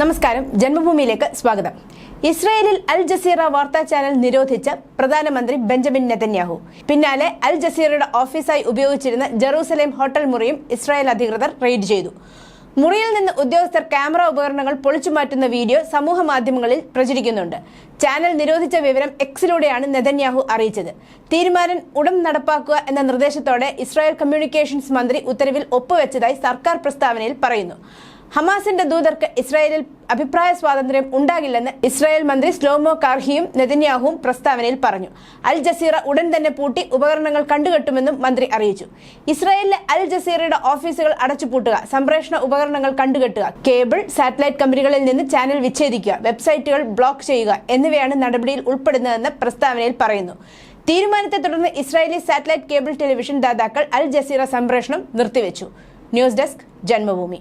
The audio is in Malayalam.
നമസ്കാരം. ജന്മഭൂമിയിലേക്ക് സ്വാഗതം. ഇസ്രായേലിൽ അൽ ജസീറ വാർത്താ ചാനൽ നിരോധിച്ച പ്രധാനമന്ത്രി ബെഞ്ചമിൻ നെതന്യാഹു. പിന്നാലെ അൽ ജസീറയുടെ ഓഫീസായി ഉപയോഗിച്ചിരുന്ന ജെറൂസലേം ഹോട്ടൽ മുറിയും ഇസ്രായേൽ അധികൃതർ റെയ്ഡ് ചെയ്തു. മുറിയിൽ നിന്ന് ഉദ്യോഗസ്ഥർ ക്യാമറ ഉപകരണങ്ങൾ പൊളിച്ചു മാറ്റുന്ന വീഡിയോ സമൂഹ മാധ്യമങ്ങളിൽ പ്രചരിക്കുന്നുണ്ട്. ചാനൽ നിരോധിച്ച വിവരം എക്സിലൂടെയാണ് നെതന്യാഹു അറിയിച്ചത്. തീരുമാനം ഉടൻ നടപ്പാക്കുക എന്ന നിർദ്ദേശത്തോടെ ഇസ്രായേൽ കമ്മ്യൂണിക്കേഷൻസ് മന്ത്രി ഉത്തരവിൽ ഒപ്പുവെച്ചതായി സർക്കാർ പ്രസ്താവനയിൽ പറയുന്നു. ഹമാസിന്റെ ദൂതർക്ക് ഇസ്രായേലിൽ അഭിപ്രായ സ്വാതന്ത്ര്യം ഉണ്ടാകില്ലെന്ന് ഇസ്രായേൽ മന്ത്രി സ്ലോമോ കാർഹിയും നെതന്യാഹുവും പ്രസ്താവനയിൽ പറഞ്ഞു. അൽ ജസീറ ഉടൻ തന്നെ പൂട്ടി ഉപകരണങ്ങൾ കണ്ടുകെട്ടുമെന്നും മന്ത്രി അറിയിച്ചു. ഇസ്രായേലിലെ അൽ ജസീറയുടെ ഓഫീസുകൾ അടച്ചുപൂട്ടുക സംപ്രേഷണ ഉപകരണങ്ങൾ കണ്ടുകെട്ടുക കേബിൾ സാറ്റലൈറ്റ് കമ്പനികളിൽ നിന്ന് ചാനൽ വിച്ഛേദിക്കുക വെബ്സൈറ്റുകൾ ബ്ലോക്ക് ചെയ്യുക എന്നിവയാണ് നടപടിയിൽ ഉൾപ്പെടുന്നതെന്ന് പ്രസ്താവനയിൽ പറയുന്നു. തീരുമാനത്തെ തുടർന്ന് ഇസ്രായേലി സാറ്റലൈറ്റ് കേബിൾ ടെലിവിഷൻ ദാതാക്കൾ അൽ ജസീറ സംപ്രേഷണം നിർത്തിവെച്ചു. News desk Janmabhumi.